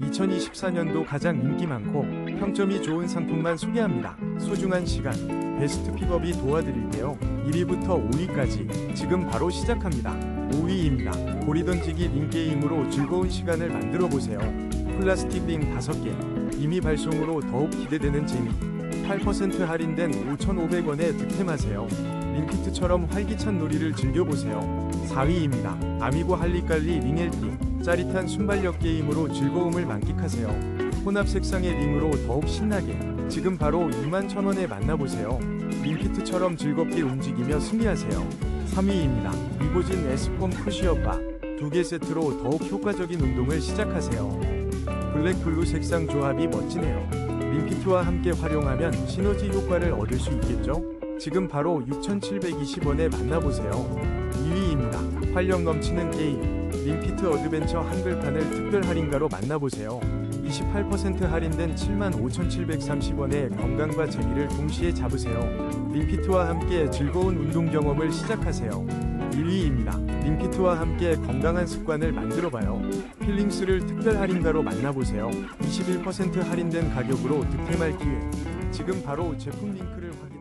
2024년도 가장 인기 많고 평점이 좋은 상품만 소개합니다. 소중한 시간, 베스트 픽업이 도와드릴게요. 1위부터 5위까지 지금 바로 시작합니다. 5위입니다. 고리 던지기 링 게임으로 즐거운 시간을 만들어 보세요. 플라스틱 링 5개, 이미 발송으로 더욱 기대되는 재미. 8% 할인된 5,500원에 득템하세요. 링피트처럼 활기찬 놀이를 즐겨보세요. 4위입니다. 아미고 할리갈리 링엘팅 짜릿한 순발력 게임으로 즐거움을 만끽하세요. 혼합 색상의 링으로 더욱 신나게 지금 바로 21,000원에 만나보세요. 링피트처럼 즐겁게 움직이며 승리하세요. 3위입니다. 이고진 에스폼 푸시업바 두개 세트로 더욱 효과적인 운동을 시작하세요. 블랙 블루 색상 조합이 멋지네요. 링피트와 함께 활용하면 시너지 효과를 얻을 수 있겠죠? 지금 바로 6,720원에 만나보세요. 2위입니다. 활력 넘치는 게임. 링피트 어드벤처 한글판을 특별 할인가로 만나보세요. 28% 할인된 75,730원에 건강과 재미를 동시에 잡으세요. 링피트와 함께 즐거운 운동 경험을 시작하세요. 1위입니다. 링피트와 함께 건강한 습관을 만들어봐요. 필링스를 특별 할인가로 만나보세요. 21% 할인된 가격으로 득템할 기회. 지금 바로 제품 링크를 확인.